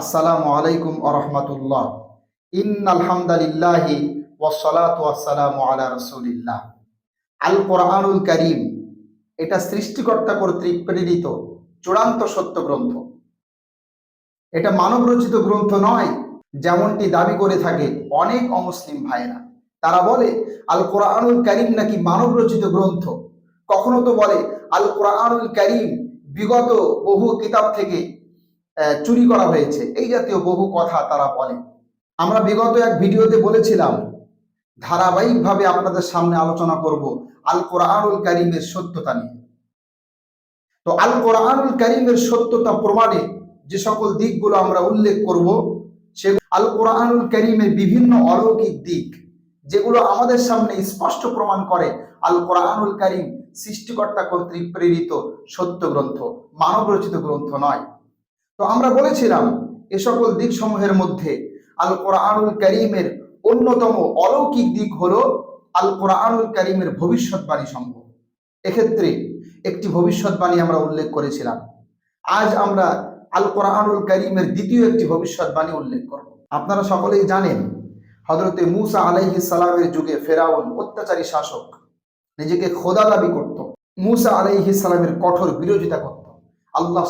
আসসালামু আলাইকুম আরহামতুল্লাহ ইন আলহামদুলিল্লাহি ওয়াসসালামু আলা রাসূলিল্লাহ। আল কোরআনুল করিম, এটা সৃষ্টিকর্তা কর্তৃক প্রেরিত চূড়ান্ত সত্য গ্রন্থ। এটা মানব রচিত গ্রন্থ নয়, যেমনটি দাবি করে থাকে অনেক অমুসলিম ভাইরা তারা বলে, আল কোরআনুল করিম নাকি মানব রচিত গ্রন্থ? কখনো তো বলে, আল কোরআনুল করিম বিগত বহু কিতাব থেকে চুরি করা হয়েছে। এই জাতীয় বহু কথা তারা বলে। আমরা বিগত এক ভিডিওতে বলেছিলাম, ধারাবাহিকভাবে আপনাদের সামনে আলোচনা করব আল কোরআনুল করিমের সত্যতা নিয়ে। তো আল কোরআনুল করিমের সত্যতা প্রমাণে যে সকল দিকগুলো আমরা উল্লেখ করব সে আল কোরআনুল করিমের বিভিন্ন অলৌকিক দিক, যেগুলো আমাদের সামনে স্পষ্ট প্রমাণ করে আল কোরআনুল করিম সৃষ্টিকর্তা কর্তৃক প্রেরিত সত্য গ্রন্থ মানব রচিত গ্রন্থ নয়। তো আমরা বলেছিলাম এ সকল দিক সমূহের মধ্যে আল কোরআনুল করিমের অন্যতম অলৌকিক দিক হলো আল কোরআনুল করিমের ভবিষ্যৎবাণী সম্ভব। এক্ষেত্রে একটি ভবিষ্যৎবাণী আমরা উল্লেখ করেছিলাম। আজ আমরা আল কোরআনুল করিমের দ্বিতীয় একটি ভবিষ্যৎবাণী উল্লেখ করব। আপনারা সকলেই জানেন হজরতে মুসা আলাইহিস সালামের যুগে ফেরাউন অত্যাচারী শাসক, নিজেকে খোদা দাবি করত। মুসা আলাইহিস সালামের কঠোর বিরোধিতা করত। আল্লাহ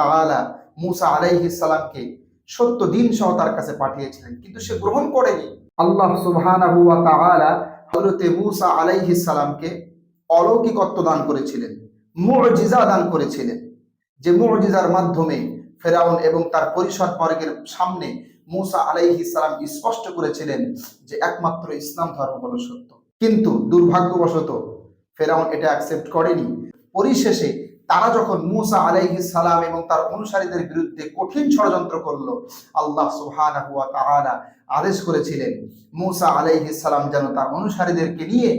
তাআলা মুসা আলাইহিস সালামকে সত্য দিন সহ তার কাছে পাঠিয়েছিলেন, কিন্তু সে গ্রহণ করেনি। আল্লাহ সুবহানাহু ওয়া মুসা আলাইহিস সালামকে অলৌকিকত্ব দান করেছিলেন, মুজিজা দান করেছিলেন, যে মুজিজার মাধ্যমে ফেরাউন এবং তার পরিষদ বর্গের সামনে মুসা আলাইহিস সালাম স্পষ্ট করেছিলেন যে একমাত্র ইসলাম ধর্ম হলো সত্য। কিন্তু দুর্ভাগ্যবশত ফেরাউন এটা অ্যাকসেপ্ট করেনি। পরিশেষে তারা যখন মুসা আলাইহিস সালাম এবং তার অনুসারীদের বিরুদ্ধে কঠিন ষড়যন্ত্র করল, আল্লাহ সুবহানাহু ওয়া তাআলা আদেশ করেছিলেন, মুসা আলাইহিস সালাম যেন তার অনুসারীদেরকে নিয়ে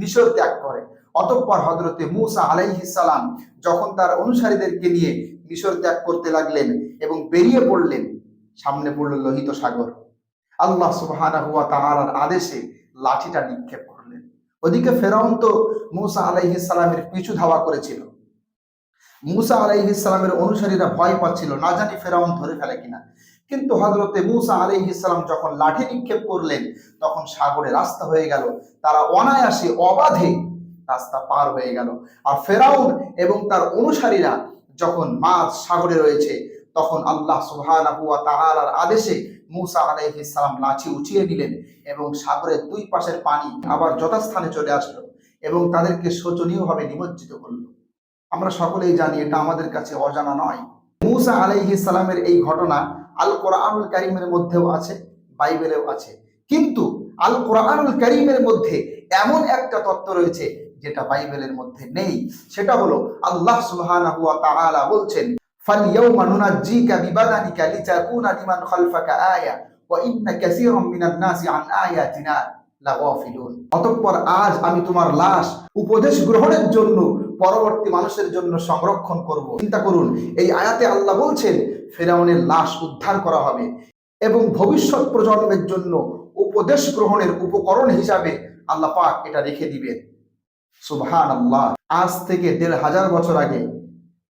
মিশর ত্যাগ করে। অতঃপর হযরতে মুসা আলাইহিস সালাম যখন তার অনুসারীদেরকে নিয়ে মিশর ত্যাগ করতে লাগলেন এবং বেরিয়ে পড়লেন, সামনে পড়ল লোহিত সাগর। আল্লাহ সুবহানাহু ওয়া তাআলার আদেশে লাঠিটা নিক্ষেপ করলেন। ওদিকে ফেরাউন তো মুসা আলাইহিস সালামের পিছু ধাওয়া করেছিল। মুসা আলাইহিস সালামের অনুসারীরা ভয় পাচ্ছিল, না জানি ফেরাউন ধরে ফেলে কিনা। কিন্তু হজরতে মুসা আলাইহিস সালাম যখন লাঠি নিক্ষেপ করলেন, তখন সাগরে রাস্তা হয়ে গেল। তারা অনায়াসে অবাধে রাস্তা পার হয়ে গেল। আর ফেরাউন এবং তার অনুসারীরা যখন মাছ সাগরে রয়েছে, তখন আল্লাহ সুবহানাহু ওয়া তাআলার আদেশে মুসা আলাইহিস সালাম লাঠি উঠিয়ে নিলেন এবং সাগরের দুই পাশের পানি আবার যথাস্থানে চলে আসলো এবং তাদেরকে শোচনীয়ভাবে নিমজ্জিত করল। আমরা সকলেই জানি এটা আমাদের কাছে অজানা নয়। মুসা আলাইহিস সালামের এই ঘটনা আল কোরআনুল কারিমের মধ্যেও আছে, বাইবেলেও আছে। কিন্তু আল কোরআনুল কারিমের মধ্যে এমন একটা তত্ত্ব রয়েছে যেটা বাইবেলের মধ্যে নেই। সেটা হলো আল্লাহ সুবহানাহু ওয়া তাআলা বলছেন ফালইয়াউমা নুনাজ্জিকা বিবাদানিকা লিতাকুনা লিমান খালফাকা আয়া ওয়া ইন্না কাসীরাম মিনান নাসি আন আয়াতিনা। অতঃপর আজ আমি তোমার লাশ উপদেশ গ্রহণের জন্য পরবর্তী মানুষের জন্য সংরক্ষণ করব। চিন্তা করুন, এই আয়াতে আল্লাহ বলছেন, ফেরাউনের লাশ উদ্ধার করা হবে এবং ভবিষ্যৎ প্রজন্মের জন্য উপদেশ গ্রহণের উপকরণ হিসাবে আল্লাহ পাক এটা রেখে দিবেন। সুবহান আল্লাহ আজ থেকে দেড় হাজার বছর আগে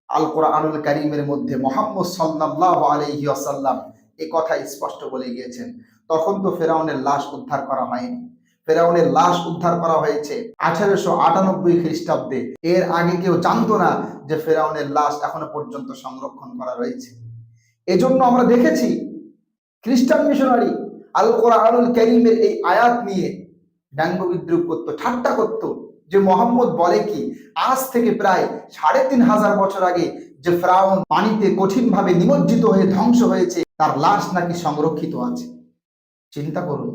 আল কোরআনুল কারিমের মধ্যে মোহাম্মদ সাল্লাল্লাহু আলাইহি ওয়াসাল্লাম এই কথা স্পষ্ট বলে গিয়েছেন। তখন তো ফেরাউনের লাশ উদ্ধার করা হয়নি। ফেরাউনের লাশ উদ্ধার করা হয়েছে আঠারোশো আটানব্বই খ্রিস্টাব্দে। এর আগে কেউ জানতো না যে ফেরাউনের লাশ এখনও পর্যন্ত সংরক্ষণ করা রয়েছে। এজন্য আমরা দেখেছি খ্রিস্টান মিশনারি আল কোরআনুল করিমের এই আয়াত নিয়ে ব্যঙ্গ বিদ্রুপ করতো, ঠাট্টা করতো যে মোহাম্মদ বলে কি, আজ থেকে প্রায় সাড়ে তিন হাজার বছর আগে যে ফ্রাউন পানিতে কঠিনভাবে নিমজ্জিত হয়ে ধ্বংস হয়েছে, তার লাশ নাকি সংরক্ষিত আছে। চিন্তা করুন।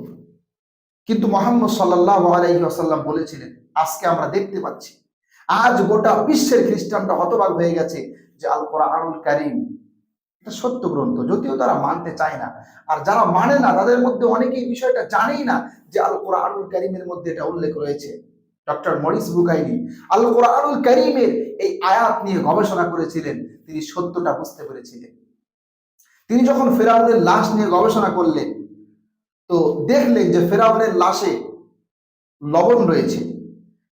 কিন্তু মোহাম্মদ সাল্লাহ আলাইহি আসাল্লাম বলেছিলেন, আজকে আমরা দেখতে পাচ্ছি, আজ গোটা বিশ্বের খ্রিস্টানরা হতবাক হয়ে গেছে যে আল কোরআনুল কারিম, এটা সত্য গ্রন্থ, যদিও তারা মানতে চায় না। আর যারা মানে না, তাদের মধ্যে অনেকেই বিষয়টা জানেই না যে আল কোরআনুল কারিমের মধ্যে এটা উল্লেখ রয়েছে। ডক্টর মরিস বুকাইনি আল কোরআনুল কারিমের এই আয়াত নিয়ে গবেষণা করেছিলেন, তিনি সত্যটা বুঝতে পেরেছিলেন। তিনি যখন ফেরাউনের লাশ নিয়ে গবেষণা করলেন তো দেখলেন যে ফেরাউনের লাশে লবণ রয়েছে,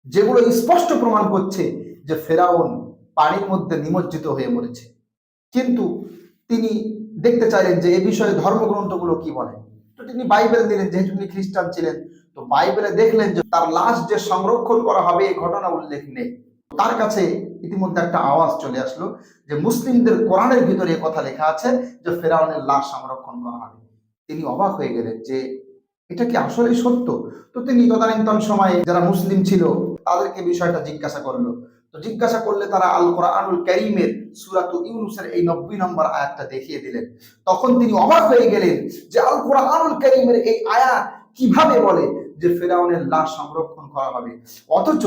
যেগুলো স্পষ্ট প্রমাণ করছে যে ফেরাউন পানির মধ্যে নিমজ্জিত হয়ে মরেছে। কিন্তু তিনি দেখতে চাইলেন যে এ বিষয়ে ধর্মগ্রন্থগুলো কি বলে। তো তিনি বাইবেল দিলেন, যেহেতু তিনি খ্রিস্টান ছিলেন, তো বাইবেলে দেখলেন যে তার লাশ যে সংরক্ষণ করা হবে এই ঘটনা উল্লেখ নেই। তার কাছে ইতিমধ্যে একটা আওয়াজ চলে আসলো যে মুসলিমদের কোরআনের ভিতরে কথা লেখা আছে যে ফেরাউনের লাশ সংরক্ষণ করা হবে। তিনি অবাক হয়ে গেলেন যে এটা কি আসলেই সত্য? তো তিনি তদানীন্তন সময়ে যারা মুসলিম ছিল, তাদেরকে বিষয়টা জিজ্ঞাসা করল। তো জিজ্ঞাসা করলে তারা আল কোরআনুল করিমের সুরাতু ইউনুসের এই নব্বই নম্বর আয়াতটা দেখিয়ে দিলেন। তখন তিনি অবাক হয়ে গেলেন যে আল কোরআনুল করিমের এই আয়াত কীভাবে বলে যে ফেরাউনের লাশ সংরক্ষণ করা হবে। অথচ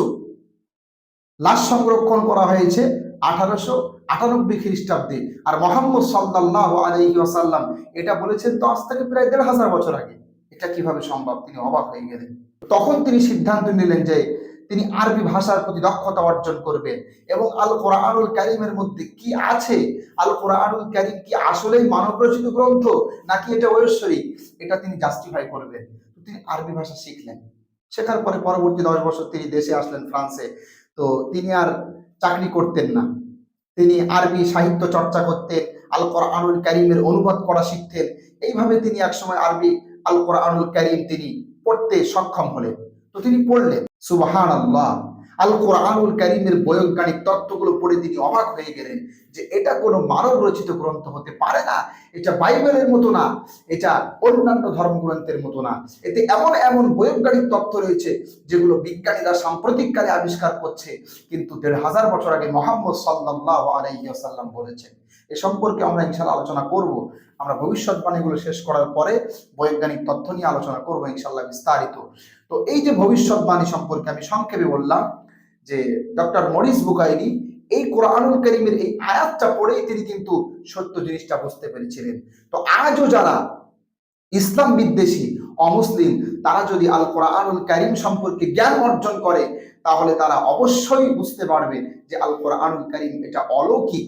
লাশ সংরক্ষণ করা হয়েছে আঠারোশো আটানব্বই খ্রিস্টাব্দে। আর মোহাম্মদ সাল্লাহ আলহি আসাল্লাম এটা বলেছেন তো আজ থেকে প্রায় দেড় হাজার বছর আগে। এটা কীভাবে সম্ভব? তিনি অবাক হয়ে গেলেন। তখন তিনি সিদ্ধান্ত নিলেন যে তিনি আরবি ভাষার প্রতি দক্ষতা অর্জন করবেন এবং আল কোরআনুল কারিমের মধ্যে কি আছে? আল কোরআনুল কারিম কি আসলেই মানব রচিত গ্রন্থ নাকি এটা ঐশ্বরিক? এটা তিনি জাস্টিফাই করবেন। তিনি আরবি ভাষা শিখলেন। শেখার পরে পরবর্তী দশ বছর তিনি দেশে আসলেন ফ্রান্সে। তো তিনি আর চাকরি করতেন না। তিনি আরবি সাহিত্য চর্চা করতেন আল কোরআনুল করিমের অনুবাদ করা শিখতেন। এইভাবে তিনি একসময় আরবি আল কোরআনুল ক্যারিম তিনি পড়তে সক্ষম হলেন। তো তিনি পড়লেন সুবাহান আল্লাহ আল কোরআনুল ক্যারিমের বৈজ্ঞানিক তত্ত্বগুলো পড়ে তিনি অবাক হয়ে গেলেন। যে এটা কোনো মানব রচিত গ্রন্থ হতে পারে না, এটা বাইবেলের মতো না, এটা অন্যান্য ধর্মগ্রন্থের মতো না। এতে এমন এমন বৈজ্ঞানিক তথ্য রয়েছে যেগুলো বিজ্ঞানীরা সাম্প্রতিককালে আবিষ্কার করছে, কিন্তু দেড় হাজার বছর আগে মোহাম্মদ সাল্লাহ আলাইসাল্লাম বলেছেন। এ সম্পর্কে আমরা ইনশাল্লাহ আলোচনা করব। আমরা ভবিষ্যৎবাণীগুলো শেষ করার পরে বৈজ্ঞানিক তথ্য নিয়ে আলোচনা করব ইনশাল্লাহ বিস্তারিত। তো এই যে ভবিষ্যৎবাণী সম্পর্কে আমি সংক্ষেপে বললাম যে ডক্টর মরিস বুকাইনি এই কোরআনুল করিমের এই আয়াতটা পড়েই তিনি কিন্তু সত্য জিনিসটা বুঝতে পেরেছিলেন। তো আজও যারা ইসলাম বিদ্বেষী, অমুসলিম, তারা যদি আল কোরআনুল করিম সম্পর্কে জ্ঞান অর্জন করে, তাহলে তারা অবশ্যই বুঝতে পারবে যে আল কোরআনুল করিম এটা অলৌকিক